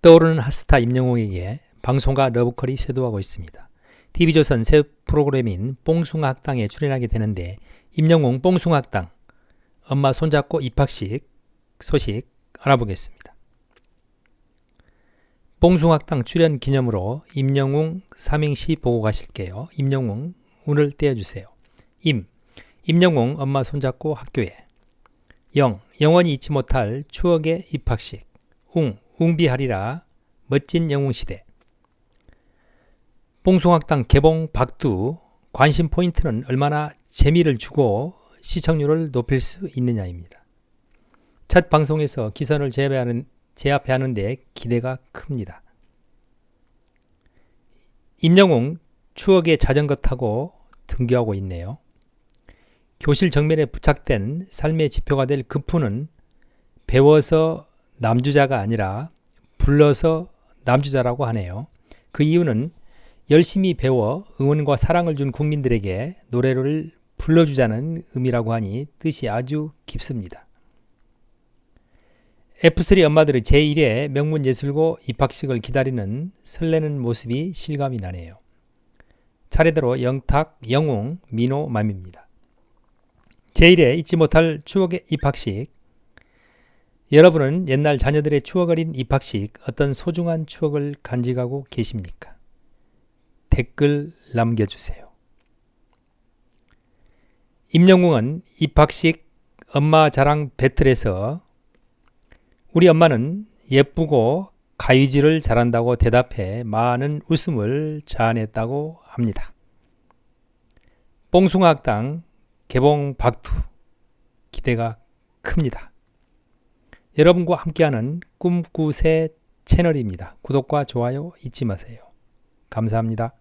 떠오르는 핫스타 임영웅에게 방송가 러브콜이 쇄도하고 있습니다. TV조선 새 프로그램인 뽕숭아학당에 출연하게 되는데 임영웅 뽕숭아학당 엄마 손잡고 입학식 소식 알아보겠습니다. 뽕숭아학당 출연 기념으로 임영웅 삼행시 보고 가실게요. 임영웅 운을 떼어주세요. 임 임영웅 엄마 손잡고 학교에 영 영원히 잊지 못할 추억의 입학식 웅 웅비하리라 멋진 영웅시대 뽕숭학당 개봉 박두 관심 포인트는 얼마나 재미를 주고 시청률을 높일 수 있느냐입니다. 첫 방송에서 기선을 제압하는, 제압하는 데 기대가 큽니다. 임영웅 추억의 자전거 타고 등교하고 있네요. 교실 정면에 부착된 삶의 지표가 될 급푸는 배워서 남주자가 아니라 불러서 남주자라고 하네요. 그 이유는 열심히 배워 응원과 사랑을 준 국민들에게 노래를 불러주자는 의미라고 하니 뜻이 아주 깊습니다. F3 엄마들의 제1회 명문 예술고 입학식을 기다리는 설레는 모습이 실감이 나네요. 차례대로 영탁, 영웅, 민호, 맘입니다. 제1회 잊지 못할 추억의 입학식 여러분은 옛날 자녀들의 추억 어린 입학식 어떤 소중한 추억을 간직하고 계십니까? 댓글 남겨주세요. 임영웅은 입학식 엄마 자랑 배틀에서 우리 엄마는 예쁘고 가위질을 잘한다고 대답해 많은 웃음을 자아냈다고 합니다. 뽕숭아학당 개봉 박두 기대가 큽니다. 여러분과 함께하는 꿈꾸새 채널입니다. 구독과 좋아요 잊지 마세요. 감사합니다.